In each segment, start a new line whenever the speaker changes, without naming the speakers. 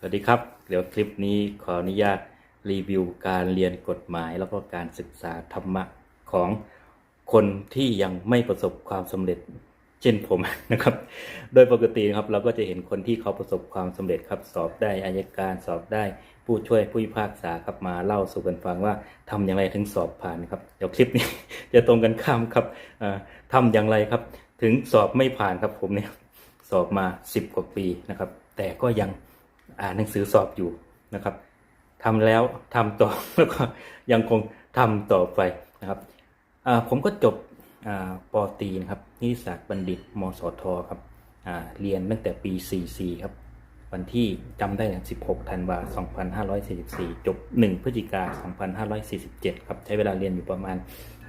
สวัสดีครับ เดี๋ยวคลิปนี้ขออนุญาตรีวิวการเรียนกฎหมายแล้วก็การศึกษาธรรมะของคนที่ยังไม่ประสบความสำเร็จ เช่นผมนะครับ โดยปกตินะครับเราก็จะเห็นคนที่เขาประสบความสำเร็จครับสอบได้อายการสอบได้ผู้ช่วยผู้พิพากษาครับมาเล่าสู่กันฟังว่าทำอย่างไรถึงสอบผ่านครับเดี๋ยวคลิปนี้จะตรงกันข้ามครับอ่าทำอย่างไรครับ ถึงสอบไม่ผ่านครับผมเนี่ยสอบมา 10 กว่าปีนะครับ แต่ก็ยัง อ่านหนังสือสอบอยู่นะครับทำแล้วทำต่อแล้วก็ยังคงทำต่อไปนะครับผมก็จบปตีนะครับนิติศาสตร์บัณฑิตมสทครับเรียนตั้งแต่ปี 44 ครับ วันที่จำได้นะ16 ธันวาคม2544 จบ 1 พฤศจิกายน2547 ครับ ใช้เวลาเรียนอยู่ประมาณ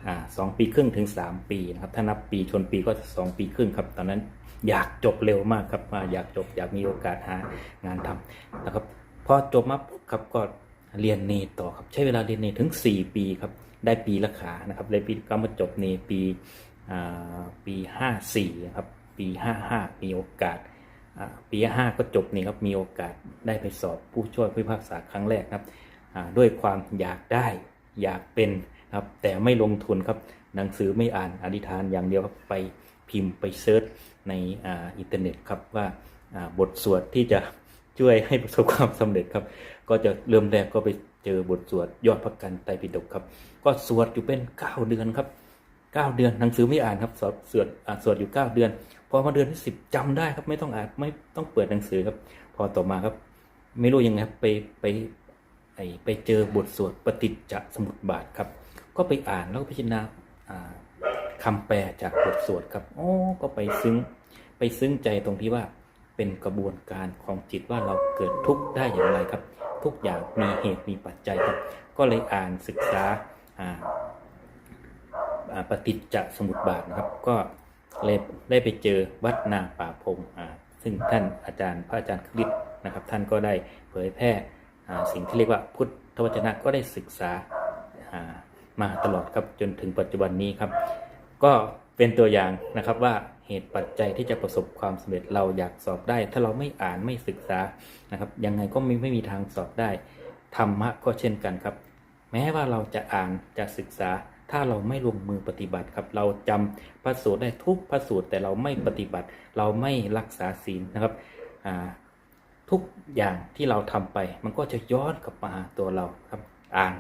อ่าสองปีครึ่งถึง 3 ปีนะครับ ถ้านับปีชนปีก็ 2 ปีครึ่งครับ ตอนนั้น อยากจบเร็วมากครับมาอยากจบอยากมีโอกาสหางานทำนะครับพอจบมาปุ๊บครับก็เรียนเนต่อครับใช้เวลาเรียนเนถึง 4 ปีครับได้ปีละขานะครับได้ปีก็มาจบเนปีอ่าปี54ครับปี55มีโอกาสปีห้าก็จบนี่ครับมีโอกาสได้ไปสอบผู้ช่วยผู้พิพากษาครั้งแรกครับด้วยความอยากได้อยากเป็นครับแต่ไม่ลงทุนครับ หนังสือไม่อ่านอธิษฐานอย่างเดียวครับไปพิมพ์ไปเซิร์ชในอ,อินเทอร์เน็ตครับว่าบทสวดที่จะช่วยให้ประสบความสำเร็จครับ ก็จะเริ่มแรกก็ไปเจอบทสวดยอดพระกันไตรปิฎกครับ ก็สวดอยู่เป็น 9 เดือนครับ 9 เดือนหนังสือไม่อ่านครับสวดสวดอ่าสวดอยู่ 9 เดือนพอมาเดือนที่สิบจำได้ครับไม่ต้องอ่านไม่ต้องเปิดหนังสือครับ พอต่อมาครับ ไม่รู้ยังไงครับไปไปไอไปเจอบทสวดปฏิจจสมุปบาทครับ ก็ไปอ่านแล้วก็พิจารณา อ่าคำแปลจากบทสวดครับโอ้ก็ไปซึ้งไปซึ้งใจตรงที่ว่าเป็นกระบวนการของจิตว่าเราเกิดทุกข์ได้อย่างไรครับ ทุกอย่างมีเหตุมีปัจจัยครับ ก็เลยอ่านศึกษาปฏิจจสมุปบาทนะครับ ก็เลยได้ไปเจอวัดนาป่าพงซึ่งท่านอาจารย์พระอาจารย์คริสนะครับ ท่านก็ได้เผยแพร่สิ่งที่เรียกว่าพุทธวจนะก็ได้ศึกษา มาตลอดครับจนถึงปัจจุบันนี้ครับ ก็เป็นตัวอย่างนะครับว่าเหตุปัจจัยที่จะประสบความสำเร็จเราอยากสอบได้ ถ้าเราไม่อ่านไม่ศึกษานะครับยังไงก็ไม่ไม่มีทางสอบได้ธรรมะก็เช่นกันครับ แม้ว่าเราจะอ่านจะศึกษา ถ้าเราไม่ลงมือปฏิบัติครับ เราจำพระสูตรได้ทุกพระสูตรแต่เราไม่ปฏิบัติ เราไม่รักษาศีลนะครับทุกอย่างที่เราทำไป มันก็จะย้อนกลับมาหาตัวเราครับ อ่าน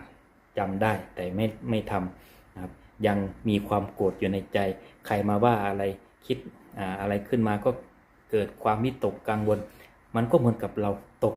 จำได้แต่ไม่ไม่ทำนะครับยังมีความโกรธอยู่ในใจ ใครมาว่าอะไรคิดอะไรขึ้นมาก็เกิดความมิตกกังวล มันก็เหมือนกับเราตก